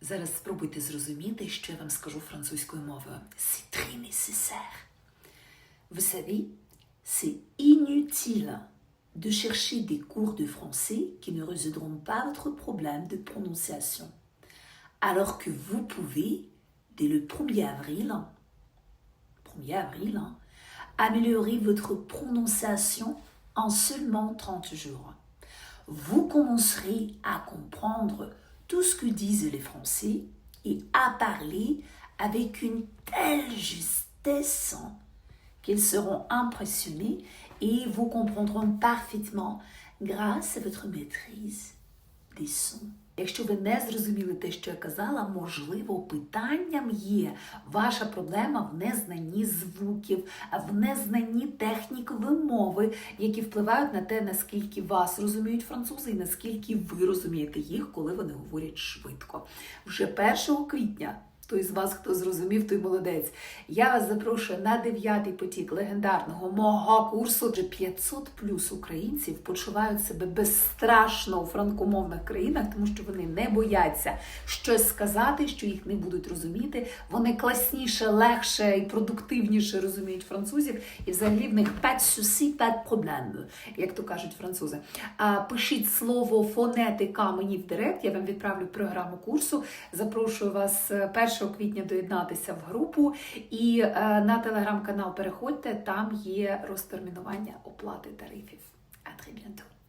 Зараз спробуйте зрозуміти, що я вам скажу французькою мовою. C'est très nécessaire. Vous savez, c'est inutile de chercher des cours de français qui ne résoudront pas votre problème de prononciation. Alors que vous pouvez, dès le 1er avril, 1er avril, hein, améliorer votre prononciation en seulement 30 jours. Vous commencerez à comprendre tout ce que disent les Français et à parler avec une telle justesse qu'ils seront impressionnés et vous comprendront parfaitement grâce à votre maîtrise des sons. Якщо ви не зрозуміли те, що я казала, можливо, питанням є ваша проблема в незнанні звуків, в незнанні технік вимови, які впливають на те, наскільки вас розуміють французи, і наскільки ви розумієте їх, коли вони говорять швидко. Вже 1 квітня. Той з вас, хто зрозумів, той молодець. Я вас запрошую на дев'ятий потік легендарного мого курсу. Вже 500 плюс українців почувають себе безстрашно у франкомовних країнах, тому що вони не бояться щось сказати, що їх не будуть розуміти. Вони класніше, легше і продуктивніше розуміють французів, і взагалі в них pas de souci, pas як то кажуть французи. А пишіть слово фонетика мені в директ. Я вам відправлю програму курсу. Запрошую вас е, 1 квітня доєднатися в групу і е, на телеграм-канал переходьте. Там є розтермінування оплати тарифів. А très bientôt!